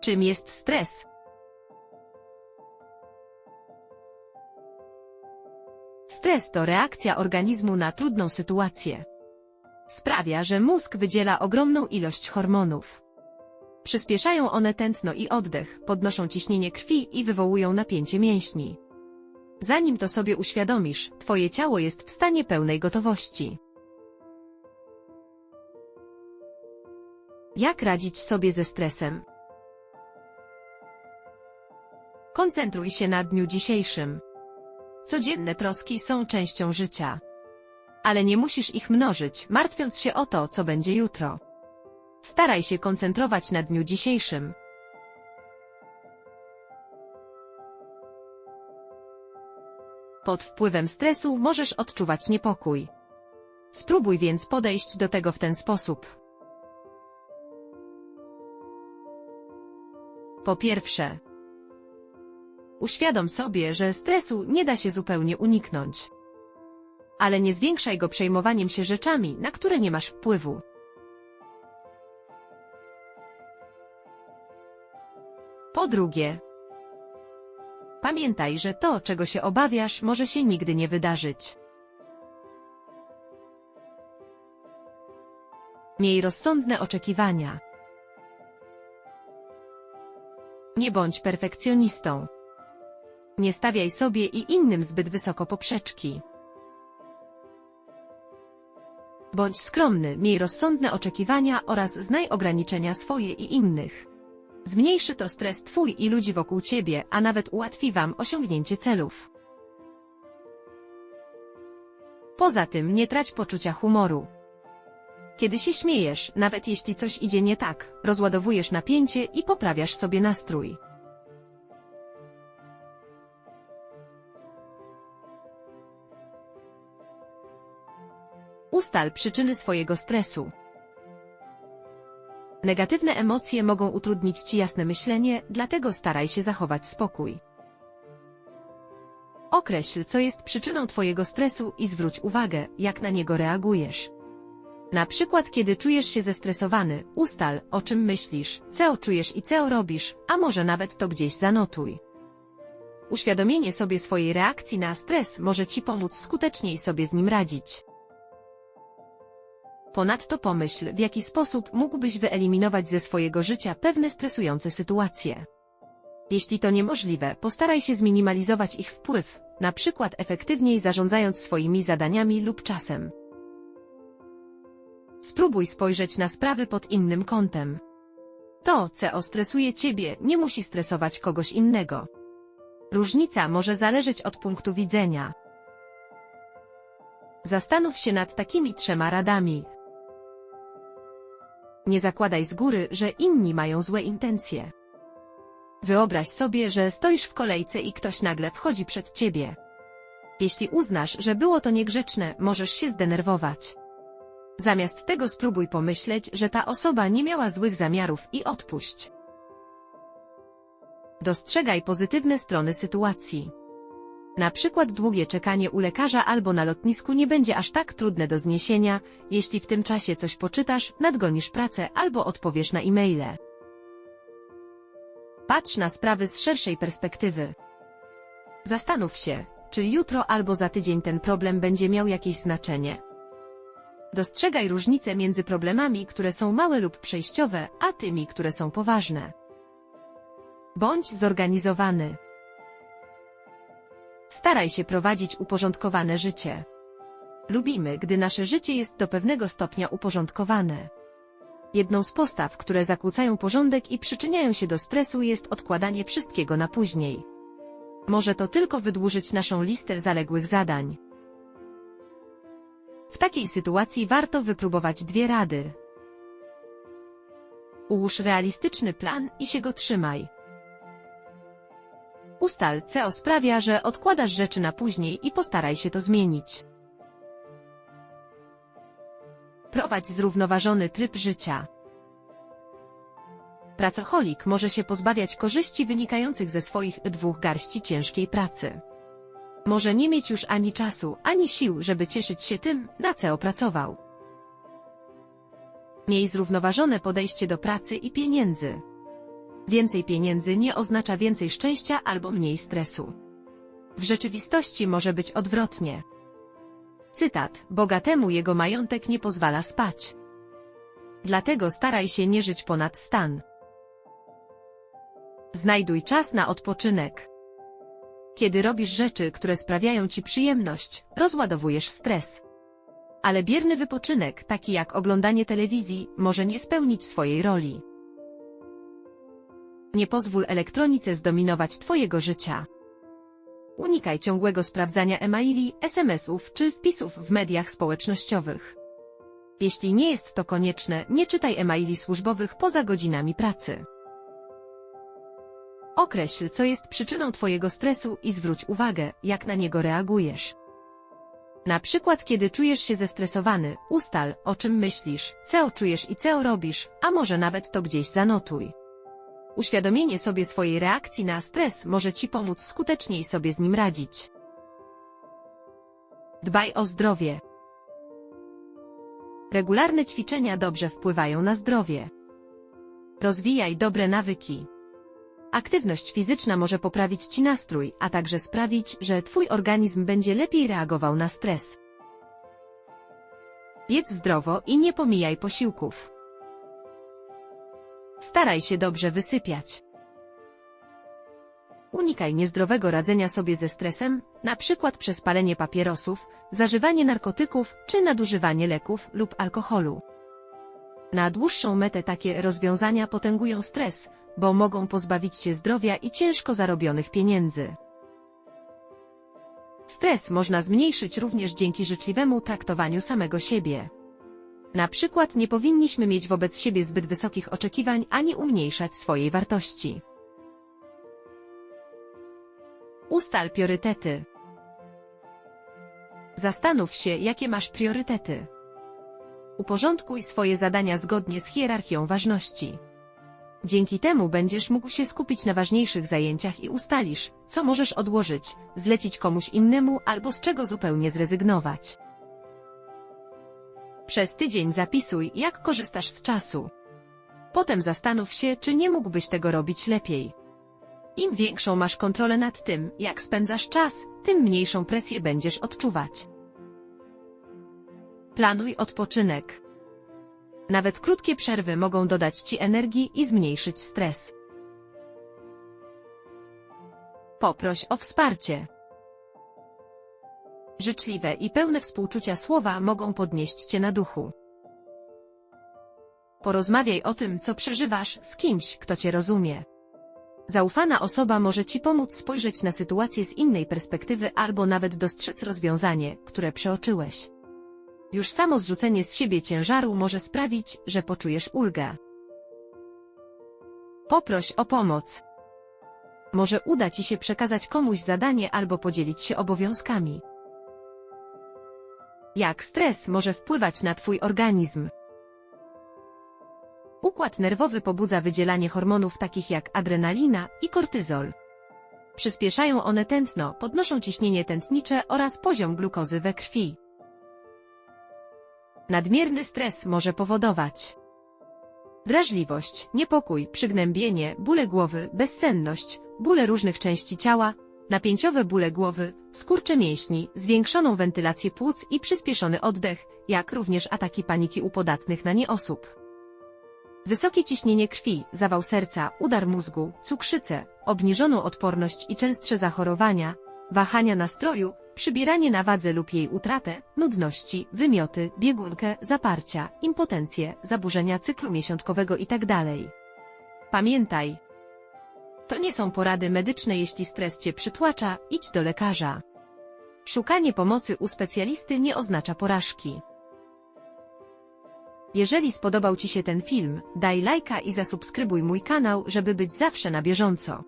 Czym jest stres? Stres to reakcja organizmu na trudną sytuację. Sprawia, że mózg wydziela ogromną ilość hormonów. Przyspieszają one tętno i oddech, podnoszą ciśnienie krwi i wywołują napięcie mięśni. Zanim to sobie uświadomisz, twoje ciało jest w stanie pełnej gotowości. Jak radzić sobie ze stresem? Koncentruj się na dniu dzisiejszym. Codzienne troski są częścią życia. Ale nie musisz ich mnożyć, martwiąc się o to, co będzie jutro. Staraj się koncentrować na dniu dzisiejszym. Pod wpływem stresu możesz odczuwać niepokój. Spróbuj więc podejść do tego w ten sposób. Po pierwsze, uświadom sobie, że stresu nie da się zupełnie uniknąć. Ale nie zwiększaj go przejmowaniem się rzeczami, na które nie masz wpływu. Po drugie, pamiętaj, że to, czego się obawiasz, może się nigdy nie wydarzyć. Miej rozsądne oczekiwania. Nie bądź perfekcjonistą. Nie stawiaj sobie i innym zbyt wysoko poprzeczki. Bądź skromny, miej rozsądne oczekiwania oraz znaj ograniczenia swoje i innych. Zmniejszy to stres Twój i ludzi wokół Ciebie, a nawet ułatwi Wam osiągnięcie celów. Poza tym nie trać poczucia humoru. Kiedy się śmiejesz, nawet jeśli coś idzie nie tak, rozładowujesz napięcie i poprawiasz sobie nastrój. Ustal przyczyny swojego stresu. Negatywne emocje mogą utrudnić Ci jasne myślenie, dlatego staraj się zachować spokój. Określ, co jest przyczyną Twojego stresu i zwróć uwagę, jak na niego reagujesz. Na przykład, kiedy czujesz się zestresowany, ustal, o czym myślisz, co czujesz i co robisz, a może nawet to gdzieś zanotuj. Uświadomienie sobie swojej reakcji na stres może Ci pomóc skuteczniej sobie z nim radzić. Ponadto pomyśl, w jaki sposób mógłbyś wyeliminować ze swojego życia pewne stresujące sytuacje. Jeśli to niemożliwe, postaraj się zminimalizować ich wpływ, na przykład efektywniej zarządzając swoimi zadaniami lub czasem. Spróbuj spojrzeć na sprawy pod innym kątem. To, co stresuje ciebie, nie musi stresować kogoś innego. Różnica może zależeć od punktu widzenia. Zastanów się nad takimi trzema radami. Nie zakładaj z góry, że inni mają złe intencje. Wyobraź sobie, że stoisz w kolejce i ktoś nagle wchodzi przed ciebie. Jeśli uznasz, że było to niegrzeczne, możesz się zdenerwować. Zamiast tego spróbuj pomyśleć, że ta osoba nie miała złych zamiarów i odpuść. Dostrzegaj pozytywne strony sytuacji. Na przykład długie czekanie u lekarza albo na lotnisku nie będzie aż tak trudne do zniesienia, jeśli w tym czasie coś poczytasz, nadgonisz pracę albo odpowiesz na e-maile. Patrz na sprawy z szerszej perspektywy. Zastanów się, czy jutro albo za tydzień ten problem będzie miał jakieś znaczenie. Dostrzegaj różnice między problemami, które są małe lub przejściowe, a tymi, które są poważne. Bądź zorganizowany. Staraj się prowadzić uporządkowane życie. Lubimy, gdy nasze życie jest do pewnego stopnia uporządkowane. Jedną z postaw, które zakłócają porządek i przyczyniają się do stresu jest odkładanie wszystkiego na później. Może to tylko wydłużyć naszą listę zaległych zadań. W takiej sytuacji warto wypróbować dwie rady. Ułóż realistyczny plan i się go trzymaj. Ustal, co sprawia, że odkładasz rzeczy na później i postaraj się to zmienić. Prowadź zrównoważony tryb życia. Pracocholik może się pozbawiać korzyści wynikających ze swoich dwóch garści ciężkiej pracy. Może nie mieć już ani czasu, ani sił, żeby cieszyć się tym, na co opracował. Miej zrównoważone podejście do pracy i pieniędzy. Więcej pieniędzy nie oznacza więcej szczęścia albo mniej stresu. W rzeczywistości może być odwrotnie. Cytat: Bogatemu jego majątek nie pozwala spać. Dlatego staraj się nie żyć ponad stan. Znajduj czas na odpoczynek. Kiedy robisz rzeczy, które sprawiają ci przyjemność, rozładowujesz stres. Ale bierny wypoczynek, taki jak oglądanie telewizji, może nie spełnić swojej roli. Nie pozwól elektronice zdominować Twojego życia. Unikaj ciągłego sprawdzania e-maili, SMS-ów czy wpisów w mediach społecznościowych. Jeśli nie jest to konieczne, nie czytaj e-maili służbowych poza godzinami pracy. Określ, co jest przyczyną Twojego stresu i zwróć uwagę, jak na niego reagujesz. Na przykład, kiedy czujesz się zestresowany, ustal, o czym myślisz, co czujesz i co robisz, a może nawet to gdzieś zanotuj. Uświadomienie sobie swojej reakcji na stres może Ci pomóc skuteczniej sobie z nim radzić. Dbaj o zdrowie. Regularne ćwiczenia dobrze wpływają na zdrowie. Rozwijaj dobre nawyki. Aktywność fizyczna może poprawić Ci nastrój, a także sprawić, że Twój organizm będzie lepiej reagował na stres. Jedz zdrowo i nie pomijaj posiłków. Staraj się dobrze wysypiać. Unikaj niezdrowego radzenia sobie ze stresem, przykład przez palenie papierosów, zażywanie narkotyków czy nadużywanie leków lub alkoholu. Na dłuższą metę takie rozwiązania potęgują stres, bo mogą pozbawić się zdrowia i ciężko zarobionych pieniędzy. Stres można zmniejszyć również dzięki życzliwemu traktowaniu samego siebie. Na przykład nie powinniśmy mieć wobec siebie zbyt wysokich oczekiwań ani umniejszać swojej wartości. Ustal priorytety. Zastanów się, jakie masz priorytety. Uporządkuj swoje zadania zgodnie z hierarchią ważności. Dzięki temu będziesz mógł się skupić na ważniejszych zajęciach i ustalisz, co możesz odłożyć, zlecić komuś innemu albo z czego zupełnie zrezygnować. Przez tydzień zapisuj, jak korzystasz z czasu. Potem zastanów się, czy nie mógłbyś tego robić lepiej. Im większą masz kontrolę nad tym, jak spędzasz czas, tym mniejszą presję będziesz odczuwać. Planuj odpoczynek. Nawet krótkie przerwy mogą dodać Ci energii i zmniejszyć stres. Poproś o wsparcie. Życzliwe i pełne współczucia słowa mogą podnieść Cię na duchu. Porozmawiaj o tym, co przeżywasz, z kimś, kto Cię rozumie. Zaufana osoba może Ci pomóc spojrzeć na sytuację z innej perspektywy albo nawet dostrzec rozwiązanie, które przeoczyłeś. Już samo zrzucenie z siebie ciężaru może sprawić, że poczujesz ulgę. Poproś o pomoc. Może uda Ci się przekazać komuś zadanie albo podzielić się obowiązkami. Jak stres może wpływać na Twój organizm? Układ nerwowy pobudza wydzielanie hormonów takich jak adrenalina i kortyzol. Przyspieszają one tętno, podnoszą ciśnienie tętnicze oraz poziom glukozy we krwi. Nadmierny stres może powodować drażliwość, niepokój, przygnębienie, bóle głowy, bezsenność, bóle różnych części ciała, napięciowe bóle głowy, skurcze mięśni, zwiększoną wentylację płuc i przyspieszony oddech, jak również ataki paniki u podatnych na nie osób. Wysokie ciśnienie krwi, zawał serca, udar mózgu, cukrzycę, obniżoną odporność i częstsze zachorowania, wahania nastroju, przybieranie na wadze lub jej utratę, nudności, wymioty, biegunkę, zaparcia, impotencję, zaburzenia cyklu miesiączkowego itd. Pamiętaj, to nie są porady medyczne jeśli stres Cię przytłacza, idź do lekarza. Szukanie pomocy u specjalisty nie oznacza porażki. Jeżeli spodobał Ci się ten film, daj lajka i zasubskrybuj mój kanał, żeby być zawsze na bieżąco.